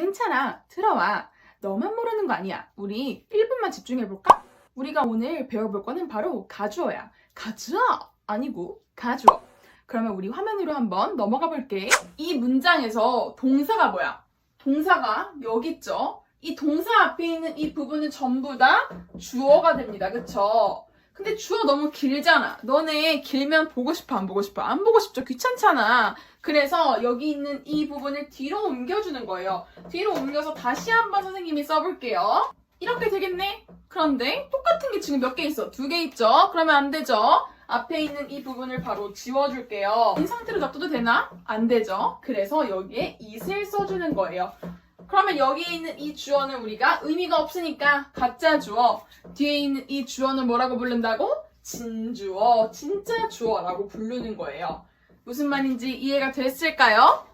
괜찮아. 들어와. 너만 모르는 거 아니야. 우리 1분만 집중해볼까? 우리가 오늘 배워볼 거는 바로 가주어야. 가주어! 아니고, 가주어. 그러면 우리 화면으로 한번 넘어가 볼게. 이 문장에서 동사가 뭐야? 동사가 여기 있죠? 이 동사 앞에 있는 이 부분은 전부 다 주어가 됩니다. 그쵸? 근데 주어 너무 길잖아. 너네 길면 보고 싶어, 안 보고 싶어? 안 보고 싶죠? 귀찮잖아. 그래서 여기 있는 이 부분을 뒤로 옮겨주는 거예요. 뒤로 옮겨서 다시 한번 선생님이 써볼게요. 이렇게 되겠네? 그런데 똑같은 게 지금 몇 개 있어? 두 개 있죠? 그러면 안 되죠? 앞에 있는 이 부분을 바로 지워줄게요. 이 상태로 놔둬도 되나? 안 되죠? 그래서 여기에 it을 써주는 거예요. 그러면 여기에 있는 이 주어는 우리가 의미가 없으니까 가짜 주어. 뒤에 있는 이 주어는 뭐라고 부른다고? 진주어, 진짜 주어라고 부르는 거예요. 무슨 말인지 이해가 됐을까요?